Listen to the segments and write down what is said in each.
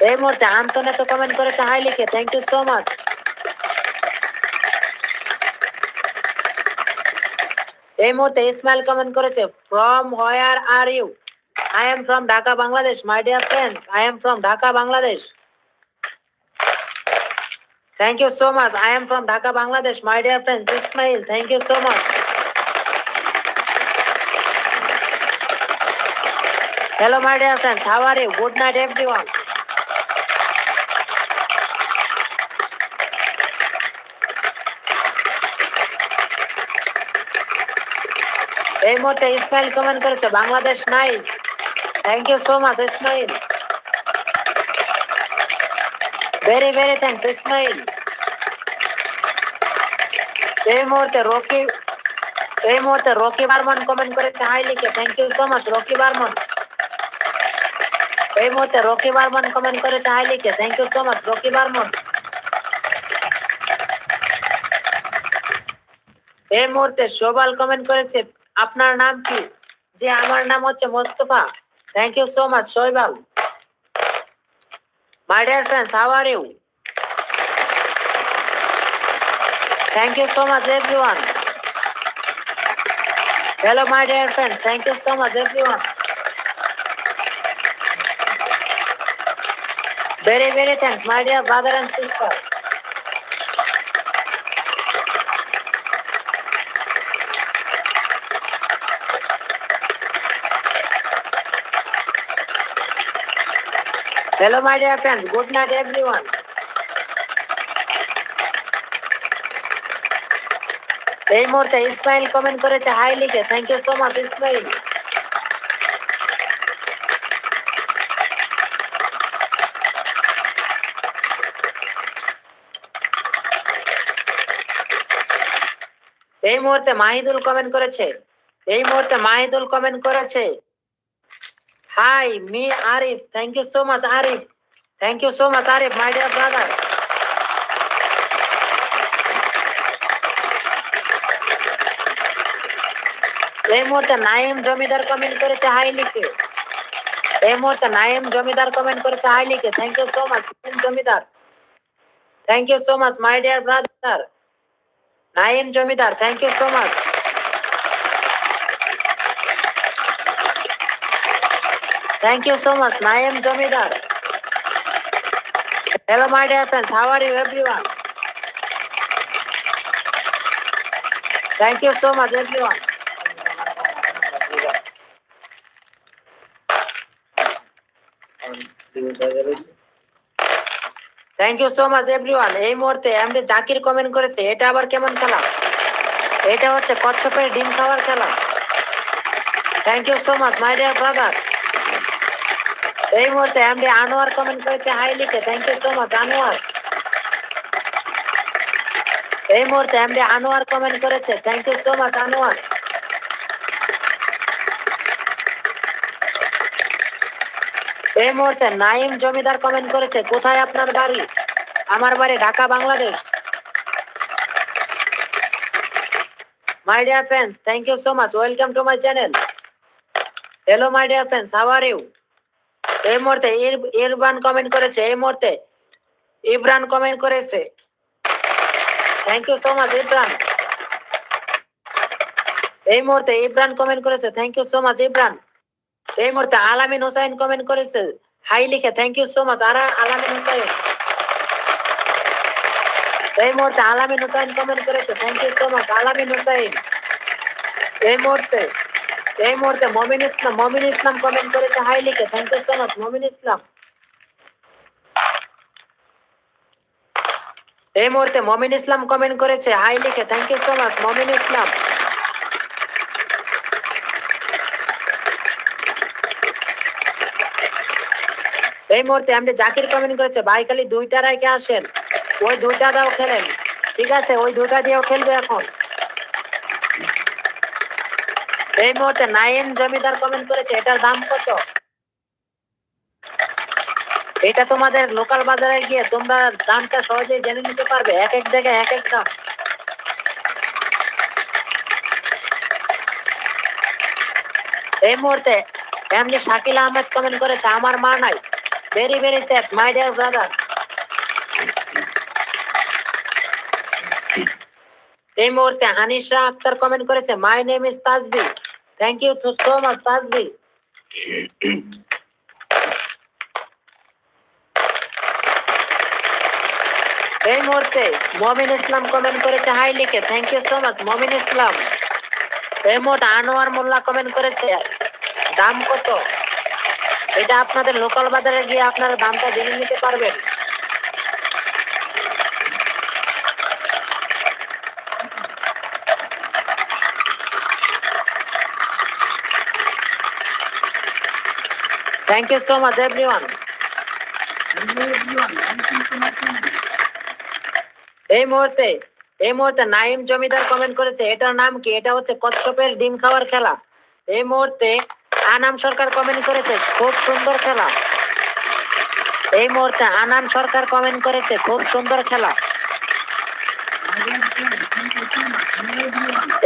এই মুহূর্তে আন্তনে তো কমেন্ট করেছে হাই লিখে থ্যাংক ইউ সো মাচ এই মুহূর্তে ইসমাইল কমেন্ট করেছে from where are you I am from Dhaka Bangladesh my dear friends I am from Dhaka Bangladesh thank you so much I am from Dhaka Bangladesh my dear friends Ismail thank you so much Hello, my dear friends. How are you? Good night, everyone. এই মুহূর্তে Ismail comment করেছে, Bangladesh nice thank you so much Ismail very very thanks Ismail এই মুহূর্তে রকি, এই মুহূর্তে Rocky Barman comment করেছে, hi লিখে thank you so much Rocky Barman. এই মুহূর্তে রকি বার্মন কমেন্ট করেছে, হাই লিখে thank you so much Rocky Barman. এই মুহূর্তে শোভাল কমেন্ট করেছে আপনার নাম কি? যে আমার নাম হচ্ছে Mostafa. Thank you so much Shaibal. My dear friends how are you thank you so much everyone hello my dear friends thank you so much everyone Very, very thanks, my dear brother and sister. Hello, my dear friends. Good night, everyone. এই মুহূর্তে Ismail comment করেছে hi লিখে thank you so much Ismail এই মুহূর্তে Mahidul comment করেছে এই মুহূর্তে Mahidul comment করেছে hi me Arif thank you so much Arif thank you so much Arif my dear brother এই মুহূর্তে নাইম জমিদার কমেন্ট করেছে হাই লিখে। এই মুহূর্তে নাইম জমিদার কমেন্ট করেছে হাই লিখে। Thank you so much Jamidar. Thank you so much my dear brother Naim Jamidar thank you so much thank you so much Naim Jamidar hello my dear friends how are you everyone thank you so much everyone thank you so much everyone এই মুহূর্তে MD Zakir comment করেছে, এটা আবার কেমন খেলা? এটা হচ্ছে কচ্ছপের ডিম খাওয়ার খেলা। Thank you so much my dear brother এই মুহূর্তে এমডি আনোয়ার কমেন্ট করেছে হাই লিখে thank you so much Anwar এই মুহূর্তে এমডি আনোয়ার কমেন্ট করেছে thank you so much Anwar এই মুহূর্তে নাইম জমিদার কমেন্ট করেছে, কোথায় আপনার বাড়ি? আমার বাড়ি Dhaka, Bangladesh. My dear friends thank you so much welcome to my channel hello my dear friends how are you এই মুহূর্তে ইরবান কমেন্ট করেছে এই মুহূর্তে ইব্রান কমেন্ট করেছে। Thank you so much Ibran. এই মুহূর্তে ইব্রান কমেন্ট করেছে thank you so much Ibran. এই মুহূর্তে আলামিন হোসাইন কমেন্ট করেছে, হাই লিখে থ্যাংক ইউ সো মাচ আর আলামিন হোসাইন। এই মুহূর্তে আলামিন হোসাইন কমেন্ট করেছে thank you so much Alamin Hossain. এই মুহূর্তে এই মুহূর্তে মমিন ইসলাম মমিন ইসলাম কমেন্ট করেছে, হাই লিখে thank you so much Momin Islam. এই মুহূর্তে মমিন ইসলাম কমেন্ট করেছে, হাই লিখে thank you so much Momin Islam. এই মুহূর্তে আপনি জাকির কমেন্ট করেছে, ভাই খালি দুইটা রাইকে আসেন? ওই দুইটা দাও খেলেন। ঠিক আছে, ওই দুইটা দিয়েও খেলবে এখন। এই মুহূর্তে নাইন জমিদার কমেন্ট করেছে, এটার দাম কত? এটা তোমাদের লোকাল বাজারে গিয়ে তোমরা দামটা সহজেই জেনে নিতে পারবে, এক এক জায়গায় এক এক দাম। এই মুহূর্তে এমনি শাকিল আহমেদ কমেন্ট করেছে, আমার মা নাই। Very very sad my dear brother এই মুহূর্তে হানিশা আক্তার কমেন্ট করেছে my name is Tajbi thank you so much Tajbi এই মুহূর্তে মমিন ইসলাম কমেন্ট করেছে, হাই লিখে thank you so much Momin Islam. এই মুহূর্তে আনোয়ার মোল্লা কমেন্ট করেছে, দাম কত? এটা আপনাদের লোকাল বাজারে গিয়ে আপনারা দামটা জেনে নিতে পারবেন। Thank you so much everyone এই মুহূর্তে এই মুহূর্তে নাইম জমিদার কমেন্ট করেছে, এটার নাম কি? এটা হচ্ছে কচ্ছপের ডিম খাওয়ার খেলা। এই মুহূর্তে আনাম সরকার কমেন্ট করেছে, খুব সুন্দর খেলা। এই মুহূর্তে আনাম সরকার কমেন্ট করেছে, খুব সুন্দর খেলা।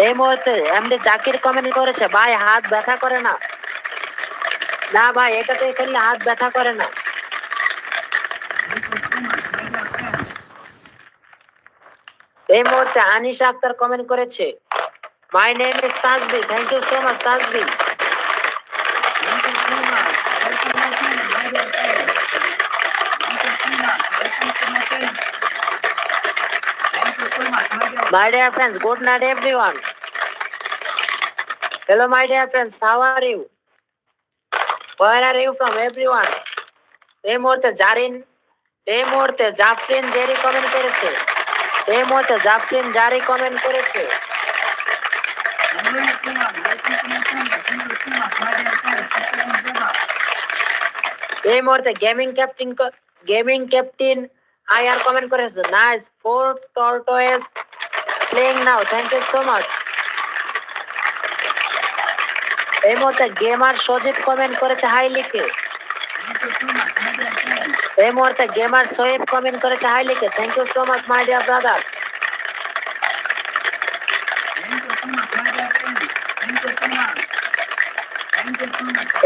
এই মুহূর্তে এমডি জাকির কমেন্ট করেছে, ভাই, হাত ব্যথা করে না। না ভাই এটাতে খেললে হাত ব্যথা করে না এই মুহূর্তে আনিশা আক্তার কমেন্ট করেছে my name is Tajbi thank you so much Tajbi My dear friends, good night everyone. Hello my dear friends, how are you? Where are you from everyone? এই মুহূর্তে জারিন, এই মুহূর্তে জাফরিন জেরি কমেন্ট করেছে। এই মুহূর্তে জাফরিন জারি কমেন্ট করেছে। এই মুহূর্তে gaming captain gaming captain I R comment করেছে। Nice four tortoise playing now thank you so much এই মুহূর্তে গেমার সজিব কমেন্ট করেছে হাই লিখে। এই মুহূর্তে গেমার সোহেব কমেন্ট করেছে হাই লিখে। Thank you so much my dear brother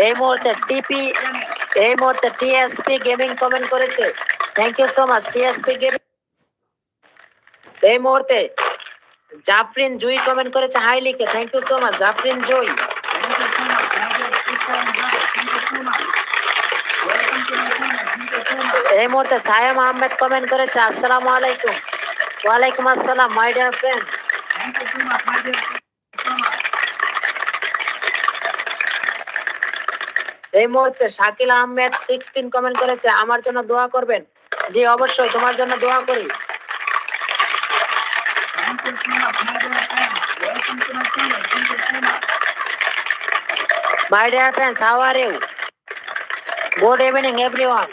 এই মুহূর্তে টিপি এই মুহূর্তে টিএসপি গেমিং কমেন্ট করেছে। Thank you so much TSP gaming এই মুহূর্তে জাফরিন জুই কমেন্ট করেছে হাই লিখে। Thank you so much Jafrin Jui এই মুহূর্তে সায়েম আহমেদ কমেন্ট করেছে, আসসালামু আলাইকুম। ওয়ালাইকুম আসসালাম মাই ডিয়ার ফ্রেন্ড এই মুহূর্তে শাকিল আহমেদ সিক্সটিন কমেন্ট করেছে, আমার জন্য দোয়া করবেন? জি, অবশ্যই, তোমার জন্য দোয়া করি। মাই evening, everyone.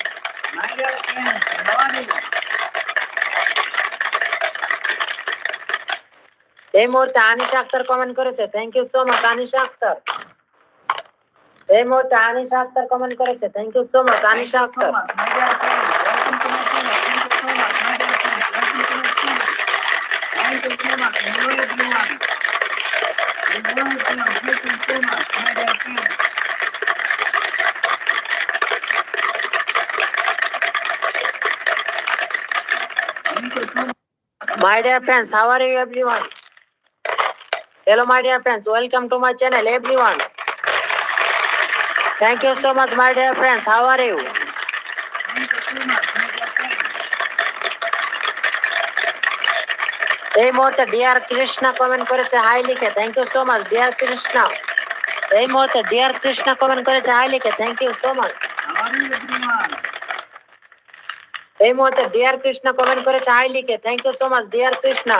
My dear friends, how are you? এই মুহূর্তে আনিশা আক্তার কমেন্ট করেছে thank you so much Anisha Akter এই মুহূর্তে আনিশা আক্তার কমেন্ট করেছে thank you so much Anisha Akter My dear friends, how are you everyone? Hello my dear friends, welcome to my channel everyone. Thank you so much my dear friends, how are you? এই মুহূর্তে dear Krishna comment করেছে hi লিখে thank you so much dear Krishna এই মুহূর্তে dear Krishna comment করেছে hi লিখে thank you so much এই মুহূর্তে ডিয়ার কৃষ্ণা কমেন্ট করেছে হাই লিখে। Thank you so much dear Krishna.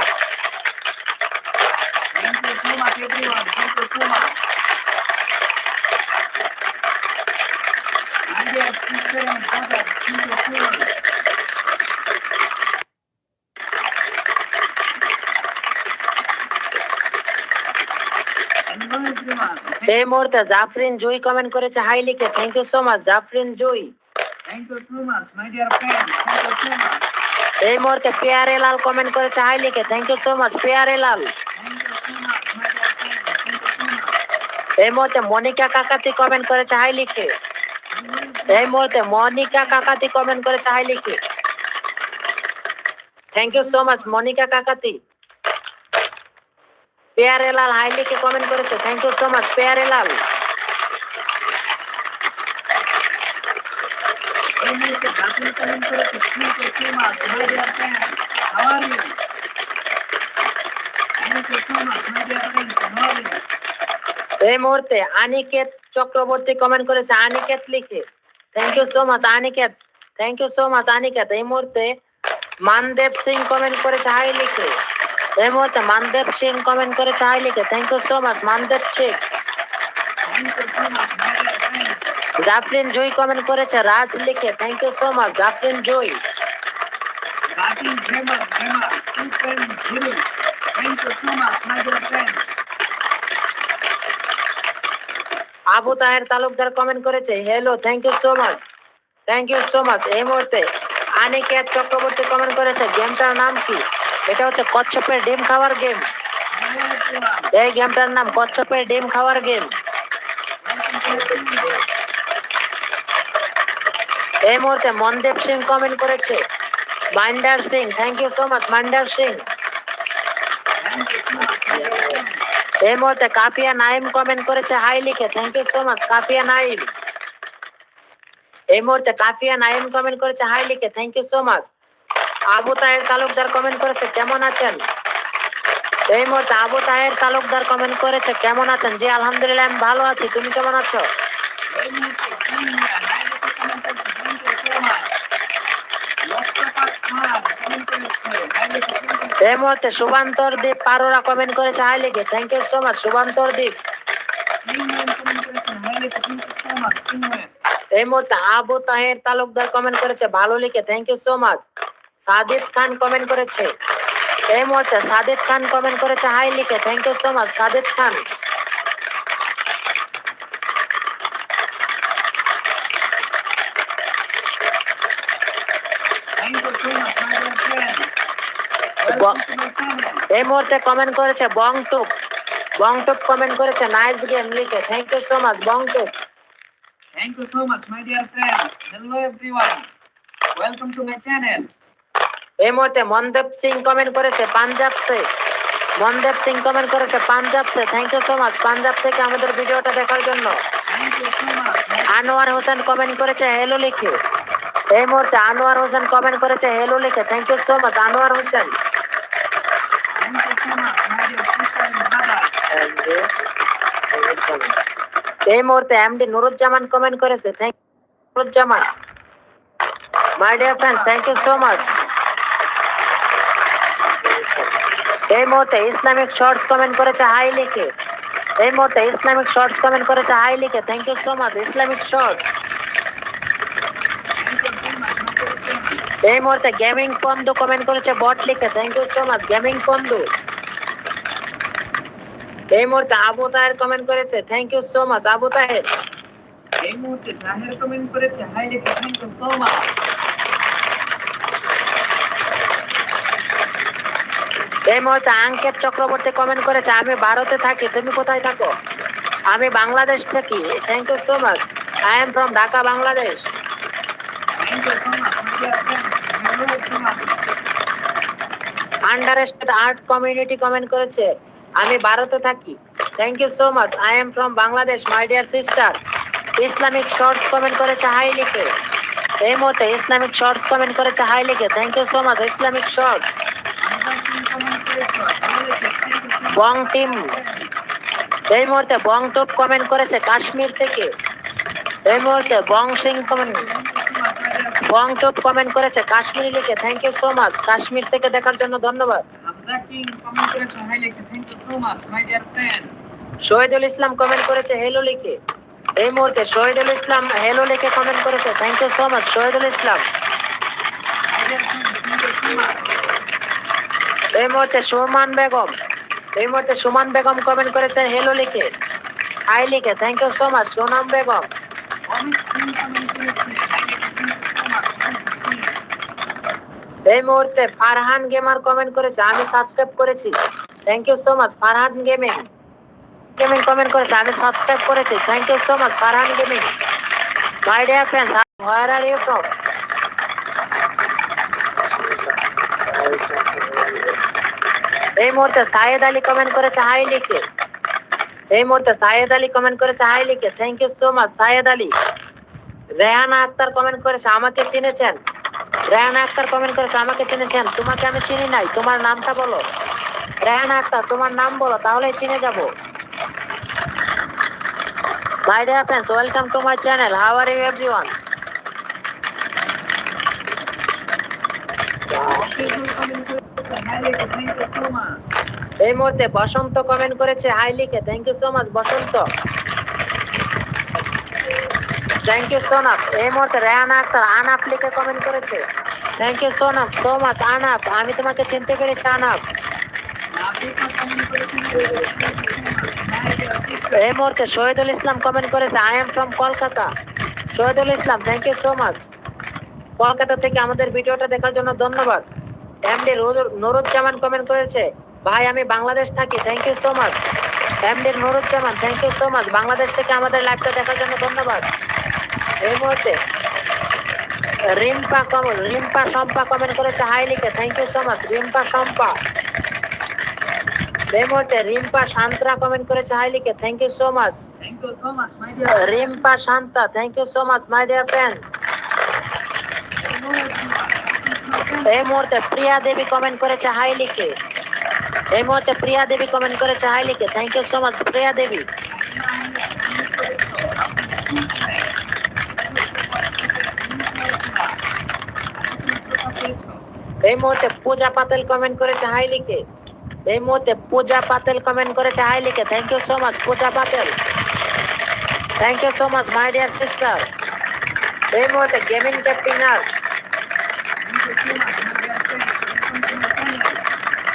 এই মুহূর্তে জাফরিন জুই কমেন্ট করেছে হাই লিখে। Thank you so much Jafrin Jui. Thank you so much, my dear friend. Thank you so much. এই মুহূর্তে পেয়ারে লাল কমেন্ট করেছে হাই লিখে thank you so much Pyare Lal Thank you so much, my dear friend. Thank you so much. এই মুহূর্তে Monika Kakati comment করেছে hi লিখে এই মুহূর্তে মনিকা কাকাতি কমেন্ট করেছে হাই লিখে thank you so much Monika Kakati Pyare Lal hi লিখে কমেন্ট করেছে thank you so much Pyare Lal এই মুহূর্তে জাকির কমেন্ট করেছে thank you so much my dear friend how are you thank you so much my dear friend how are you এই মুহূর্তে Aniket Chakraborty comment করেছে, আনিকেত লিখে। Thank you so much Aniket. Thank you so much Aniket. এই মুহূর্তে Mandev Singh comment করেছে, hi লিখে। এই মুহূর্তে মানদেব সিং কমেন্ট করেছে, হাই লিখে। Thank you so much Mandev Singh thank you so much my dear friend Jafrin Jui comment করেছে রাজ লিখে thank you so much Jafrin Jui. Zakir gamer gamer 2.0 thank you so much my dear friend Abu Taher Talukdar comment করেছে hello thank you so much thank you so much এই মুহূর্তে Aniket Chakraborty comment করেছে গেমটার নাম কি? এটা হচ্ছে কচ্ছপের ডিম খাওয়ার গেম এই গেমটার নাম কচ্ছপের ডিম খাওয়ার গেম এই মুহূর্তে মনদেব সিং কমেন্ট করেছে। Maninder Singh thank you so much Maninder Singh. এই মুহূর্তে কাফিয়া নাইম কমেন্ট করেছে, হাই লিখে thank you so much Kapia Naim. এই মুহূর্তে কাপিয়া নাইম কমেন্ট করেছে, হাই লিখে thank you so much Abu Taher Talukdar comment করেছে, কেমন আছেন? এই মুহূর্তে আবু তাহের তালুকদার কমেন্ট করেছে, কেমন আছেন? জি, আলহামদুলিল্লাহ, আমি ভালো আছি। তুমি কেমন আছো? এই মুহূর্তে শুভান্তর দ্বীপ পারোরা কমেন্ট করেছে, হাই লিখে। Thank you so much Shubhantar Deep এই মুহূর্তে আবু তাহের তালুকদার কমেন্ট করেছে, ভালো লিখে। Thank you so much Sadid Khan comment করেছে। এই মুহূর্তে সাদিদ খান কমেন্ট করেছে হাই লিখে thank you so much Sadid Khan এই মুহূর্তে কমেন্ট করেছে বংটুক বংটুক কমেন্ট করেছে নাইস গেম লিখে thank you so much Bongtuk Thank you so much, my dear friends. Hello, everyone. Welcome to my channel. এই মুহূর্তে মনদেব সিং কমেন্ট করেছে পাঞ্জাব সে। মনদেব সিং কমেন্ট করেছে পাঞ্জাব সে। Thank you so much Punjab থেকে আমাদের ভিডিওটা দেখার জন্য। আনোয়ার হোসেন কমেন্ট করেছে হেলো লিখে। এই মুহূর্তে আনোয়ার হোসেন কমেন্ট করেছে হেলো লিখে। Thank you so much Anwar Hossain. এই মুহূর্তে এমডি নুরুজ্জামান কমেন্ট করেছে thank Nuruzzaman. My dear friend thank you so much এই মুহূর্তে ইসলামিক শর্টস কমেন্ট করেছে হাই লিখে। এই মুহূর্তে ইসলামিক শর্টস কমেন্ট করেছে হাই লিখে। Thank you so much Islamic shorts. এই মুহূর্তে গেমিং পন্দু কমেন্ট করেছে বট লিখে। Thank you so much gaming Pondu এই মুহূর্তে আবু তাহের কমেন্ট করেছে। Thank you so much Abu Taher. এই মুহূর্তে জাহের কমেন্ট করেছে, হাই লিখে। থ্যাংক ইউ সো মাচ এই মুহূর্তে আঙ্কেত চক্রবর্তী কমেন্ট করেছে, আমি ভারতে থাকি, তুমি কোথায় থাকো? আমি বাংলাদেশ থাকি thank you so much I am from Dhaka, Bangladesh. Under art community comment করেছে, আমি ভারতে থাকি thank you so much I am from Bangladesh my dear sister Islamic shorts comment করেছে হাই লিখে। এই মুহূর্তে ইসলামিক শর্টস কমেন্ট করেছে hi লিখে। Thank you so much Islamic shorts আমরা কি কমেন্ট করেছ হাই লিখে thank you so Bong team. এই মুহূর্তে বং টপ কমেন্ট করেছে কাশ্মীর থেকে। এই মুহূর্তে Bong Singh comment Bong top comment করেছে কাশ্মীরি লিখে। Thank you so much Kashmir থেকে দেখার জন্য ধন্যবাদ। শহীদুল ইসলাম কমেন্ট করেছে হেলো লিখে। এই মুহূর্তে শহীদুল ইসলাম হেলো লিখে কমেন্ট করেছে। Thank you so much Shahidul Islam my dear friends thank you so much এই মুহূর্তে সুমান বেগম এই মুহূর্তে সুমান বেগম কমেন্ট করেছেন হেলো লিখে। হাই লিখে। Thank you so much Sonam Begum. You এই মুহূর্তে ফারহান গেমার কমেন্ট করেছে আমি সাবস্ক্রাইব করেছি। Thank you so much Farhan gaming gaming comment করেছে আমি সাবস্ক্রাইব করেছি। Thank you so much Farhan gaming My dear friends, where are you from? এই মুহূর্তে সায়েদ আলী কমেন্ট করেছে হাই লিখে। এই মুহূর্তে সায়েদ আলী কমেন্ট করেছে হাই লিখে। Thank you so much Sayed Ali. Rehana Akter comment করেছে আমাকে চিনেছেন? রেহানা আক্তার কমেন্ট করেছে আমাকে চিনেছেন? তোমাকে আমি চিনি নাই তোমার নামটা বলো। রেহানা আক্তার তোমার নাম বলো তাহলে চিনে যাব। My dear friends, welcome to my channel. How are you everyone? এই মুহূর্তে বসন্ত কমেন্ট করেছে হাই লিখে thank you so much Basanta. Thank you so much এই মুহূর্তে রেহানা আক্তার আনাপ লিখে কমেন্ট করেছে। Thank you so much so much Anap আমি তোমাকে চিনতে পেরেছি আনাপ. এই মুহূর্তে শহীদুল ইসলাম কমেন্ট করেছে I am from Kolkata. Shahidul Islam thank you so much Kolkata থেকে আমাদের ভিডিওটা দেখার জন্য ধন্যবাদ। এমডি নুরুজ্জামান কমেন্ট করেছে ভাই আমি বাংলাদেশ থাকি thank you so much MD Nuruzzaman thank you so much Bangladesh থেকে আমাদের লাইভটা দেখার জন্য ধন্যবাদ। এই মুহূর্তে রিম্পা কম রিম্পা শম্পা কমেন্ট করেছে হাই লিখে thank you so much Rimpa Shampa. এই মুহূর্তে রিম্পা শান্তরা কমেন্ট করেছে হাই লিখে thank you so much. Rimpa Shanta thank you so much my dear friend এই মুহূর্তে প্রিয়া দেবী কমেন্ট করেছে হাই লিখে এই মুহূর্তে প্রিয়া দেবী কমেন্ট করেছে হাই লিখে thank you so much Priya Devi. এই মুহূর্তে পূজা পাতেল কমেন্ট করেছে হাই লিখে এই মুহূর্তে পূজা পাতেল কমেন্ট করেছে হাই লিখে thank you so much Puja Patel. Thank you so much my dear sister এই মুহূর্তে গেমিং so much,